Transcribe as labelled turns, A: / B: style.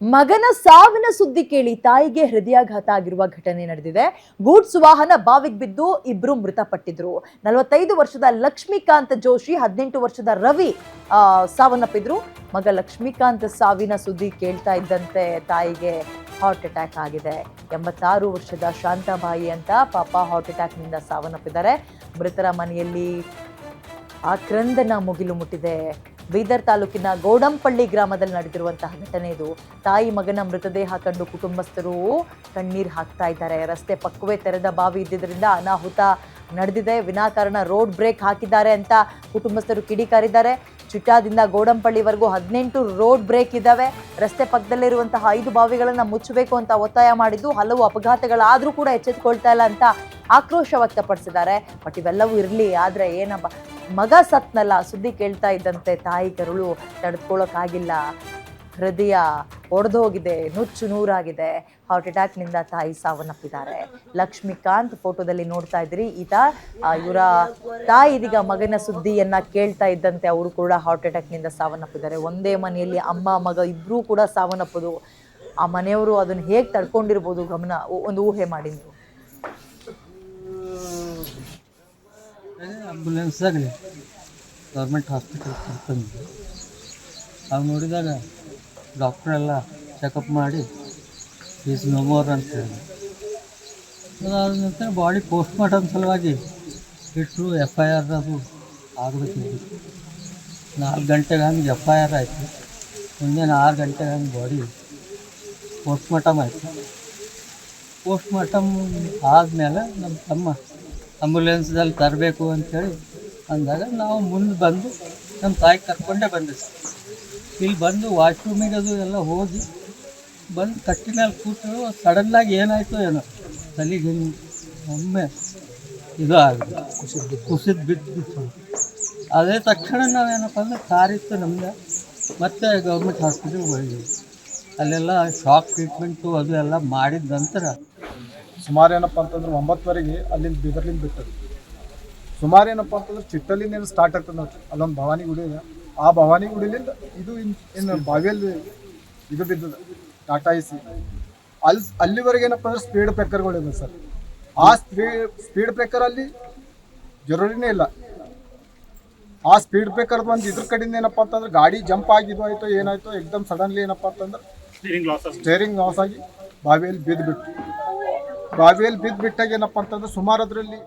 A: ಮಗನ ಸಾವಿನ ಸುದ್ದಿ ಕೇಳಿ ತಾಯಿಗೆ ಹೃದಯಾಘಾತ ಆಗಿರುವ ಘಟನೆ ನಡೆದಿದೆ. ಗೂಡ್ಸ್ ವಾಹನ ಬಾವಿಗೆ ಬಿದ್ದು ಇಬ್ರು ಮೃತಪಟ್ಟಿದ್ರು. ನಲವತ್ತೈದು ವರ್ಷದ ಲಕ್ಷ್ಮೀಕಾಂತ್ ಜೋಶಿ, ಹದಿನೆಂಟು ವರ್ಷದ ರವಿ ಸಾವನ್ನಪ್ಪಿದ್ರು. ಮಗ ಲಕ್ಷ್ಮೀಕಾಂತ್ ಸಾವಿನ ಸುದ್ದಿ ಕೇಳ್ತಾ ಇದ್ದಂತೆ ತಾಯಿಗೆ ಹಾರ್ಟ್ ಅಟ್ಯಾಕ್ ಆಗಿದೆ. ಎಂಬತ್ತಾರು ವರ್ಷದ ಶಾಂತಾಬಾಯಿ ಅಂತ ಪಾಪ ಹಾರ್ಟ್ ಅಟ್ಯಾಕ್ನಿಂದ ಸಾವನ್ನಪ್ಪಿದ್ದಾರೆ. ಮೃತರ ಮನೆಯಲ್ಲಿ ಆಕ್ರಂದನ ಮುಗಿಲು ಮುಟ್ಟಿದೆ. ಬೀದರ್ ತಾಲೂಕಿನ ಗೋಡಂಪಳ್ಳಿ ಗ್ರಾಮದಲ್ಲಿ ನಡೆದಿರುವಂತಹ ಘಟನೆ ಇದು. ತಾಯಿ ಮಗನ ಮೃತದೇಹ ಕಂಡು ಕುಟುಂಬಸ್ಥರು ಕಣ್ಣೀರು ಹಾಕ್ತಾ ಇದ್ದಾರೆ. ರಸ್ತೆ ಪಕ್ಕವೇ ತೆರೆದ ಬಾವಿ ಇದ್ದಿದ್ದರಿಂದ ಅನಾಹುತ ನಡೆದಿದೆ. ವಿನಾಕಾರಣ ರೋಡ್ ಬ್ರೇಕ್ ಹಾಕಿದ್ದಾರೆ ಅಂತ ಕುಟುಂಬಸ್ಥರು ಕಿಡಿಕಾರಿದ್ದಾರೆ. ಚಿಟ್ಟಾದಿಂದ ಗೋಡಂಪಳ್ಳಿವರೆಗೂ ಹದಿನೆಂಟು ರೋಡ್ ಬ್ರೇಕ್ ಇದ್ದಾವೆ. ರಸ್ತೆ ಪಕ್ಕದಲ್ಲಿರುವಂತಹ ಐದು ಬಾವಿಗಳನ್ನು ಮುಚ್ಚಬೇಕು ಅಂತ ಒತ್ತಾಯ ಮಾಡಿದ್ದು, ಹಲವು ಅಪಘಾತಗಳಾದರೂ ಕೂಡ ಎಚ್ಚೆತ್ತುಕೊಳ್ತಾ ಇಲ್ಲ ಅಂತ ಆಕ್ರೋಶ ವ್ಯಕ್ತಪಡಿಸಿದ್ದಾರೆ. ಬಟ್ ಇವೆಲ್ಲವೂ ಇರಲಿ, ಆದರೆ ಏನಪ್ಪ ಮಗ ಸತ್ನಲ್ಲ ಸುದ್ದಿ ಕೇಳ್ತಾ ಇದ್ದಂತೆ ತಾಯಿ ಕರುಳು ತಡೆದುಕೊಳ್ಳೋಕ್ಕಾಗಿಲ್ಲ ಹೃದಯ ಒಡೆದು ಹೋಗಿದೆ ನುಚ್ಚು ನೂರಾಗಿದೆ. ಹಾರ್ಟ್ ಅಟ್ಯಾಕ್ನಿಂದ ತಾಯಿ ಸಾವನ್ನಪ್ಪಿದ್ದಾರೆ. ಲಕ್ಷ್ಮೀಕಾಂತ್ ಫೋಟೋದಲ್ಲಿ ನೋಡ್ತಾ ಇದ್ರಿ. ಈತ ಇವರ ತಾಯಿ ಇದೀಗ ಮಗನ ಸುದ್ದಿಯನ್ನ ಕೇಳ್ತಾ ಇದ್ದಂತೆ ಅವರು ಕೂಡ ಹಾರ್ಟ್ ಅಟ್ಯಾಕ್ನಿಂದ ಸಾವನ್ನಪ್ಪಿದ್ದಾರೆ. ಒಂದೇ ಮನೆಯಲ್ಲಿ ಅಮ್ಮ, ಮಗ ಇಬ್ಬರೂ ಕೂಡ ಸಾವನ್ನಪ್ಪೋದು. ಆ ಮನೆಯವರು ಅದನ್ನು ಹೇಗೆ ತಡ್ಕೊಂಡಿರ್ಬೋದು ಗಮನ ಒಂದು ಊಹೆ ಮಾಡಿ ನೀವು.
B: ಗೌರ್ಮೆಂಟ್ ಹಾಸ್ಪಿಟಲ್ ಕರ್ಕೊಂಡು ಅವು ನೋಡಿದಾಗ ಡಾಕ್ಟ್ರೆಲ್ಲ ಚೆಕಪ್ ಮಾಡಿ ಈಸ್ ನೋ ಮೋರ್ ಅಂತ ಹೇಳಿದ್ರು. ಅದಾದ ನಂತರ ಬಾಡಿ ಪೋಸ್ಟ್ ಮಾರ್ಟಮ್ ಸಲುವಾಗಿ ಇಟ್ಟರು ಎಫ್ ಐ ಆರ್ ಅದು ಆಗಬೇಕಿತ್ತು ನಾಲ್ಕು ಗಂಟೆಗೆ ಹಂಗೆ ಎಫ್ ಐ ಆರ್ ಆಯಿತು. ಮುಂಜಾನೆ ಆರು ಗಂಟೆಗೆ ಹಂಗೆ ಬಾಡಿ ಪೋಸ್ಟ್ ಮಾರ್ಟಮ್ ಆಯಿತು. ಪೋಸ್ಟ್ ಮಾರ್ಟಮ್ ಆದಮೇಲೆ ನಮ್ಮ ತಮ್ಮ ಆಂಬುಲೆನ್ಸ್ದಲ್ಲಿ ತರಬೇಕು ಅಂಥೇಳಿ ಅಂದಾಗ ನಾವು ಮುಂದೆ ಬಂದು ನಮ್ಮ ತಾಯಿ ಕರ್ಕೊಂಡೇ ಬಂದೆ. ಇಲ್ಲಿ ಬಂದು ವಾಶ್ರೂಮಿಗೆ ಅದು ಎಲ್ಲ ಹೋಗಿ ಬಂದು ಕಟ್ಟಿನಲ್ಲಿ ಕೂತು ಸಡನ್ನಾಗಿ ಏನಾಯಿತು ಏನೋ. ತಲೆಗೆ ಒಮ್ಮೆ ಇದು ಆಗಿದೆ. ಕುಸಿದು ಬಿದ್ದು ಅದೇ ತಕ್ಷಣ ನಾವೇನಪ್ಪ ಅಂದ್ರೆ ಕಾರಿತ್ತು ನಮ್ಗೆ ಮತ್ತೆ ಗೌರ್ಮೆಂಟ್ ಹಾಸ್ಪಿಟ್ಲಿಗೆ ಹೋಗಿದ್ವಿ. ಅಲ್ಲೆಲ್ಲ ಶಾಕ್ ಟ್ರೀಟ್ಮೆಂಟು ಅದು ಎಲ್ಲ ಮಾಡಿದ ನಂತರ
C: ಸುಮಾರು ಏನಪ್ಪ ಅಂತಂದ್ರೆ ಒಂಬತ್ತುವರೆಗೆ ಅಲ್ಲಿಂದ ಬೀದರ್ಲಿಂದ ಬಿಟ್ಟದ್ದು. ಸುಮಾರು ಏನಪ್ಪ ಅಂತಂದ್ರೆ ಚಿಟ್ಟಲಿಂದ ಸ್ಟಾರ್ಟ್ ಆಗ್ತದೆ ನೋಡ್ರಿ. ಅಲ್ಲೊಂದು ಭವಾನಿ ಗುಡಿ ಇದೆ. ಆ ಭವಾನಿ ಗುಡಿಲಿಂದ ಇದು ಇನ್ ಏನು ಬಾವಿಯಲ್ಲಿ ಇದು ಬಿದ್ದದ. ಟಾಟಾ ಇಸಿ ಅಲ್ಲಿ ಅಲ್ಲಿವರೆಗೆ ಏನಪ್ಪ ಅಂದ್ರೆ ಸ್ಪೀಡ್ ಬ್ರೇಕರ್ಗಳಿದೆ ಸರ್. ಆ ಸ್ಪೀಡ್ ಸ್ಪೀಡ್ ಬ್ರೇಕರಲ್ಲಿ ಜರೂರಿನೇ ಇಲ್ಲ. ಆ ಸ್ಪೀಡ್ ಬ್ರೇಕರ್ ಬಂದು ಇದ್ರ ಕಡೆಯಿಂದ ಏನಪ್ಪ ಅಂತಂದ್ರೆ ಗಾಡಿ ಜಂಪ್ ಆಗಿದ್ದು ಆಯ್ತು ಏನಾಯ್ತು ಎಕ್ದಮ್ ಸಡನ್ಲಿ ಏನಪ್ಪ ಅಂತಂದ್ರೆ ಸ್ಟೇರಿಂಗ್ ಲಾಸ್ ಆಗಿ. ಬಾವಿಯಲ್ಲಿ ಬಿದ್ದು ಬಿಟ್ಟು ಬಾವಿಯಲ್ಲಿ ಬಿದ್ದು ಬಿಟ್ಟಾಗ ಏನಪ್ಪ ಅಂತಂದ್ರೆ ಸುಮಾರು ಅದರಲ್ಲಿ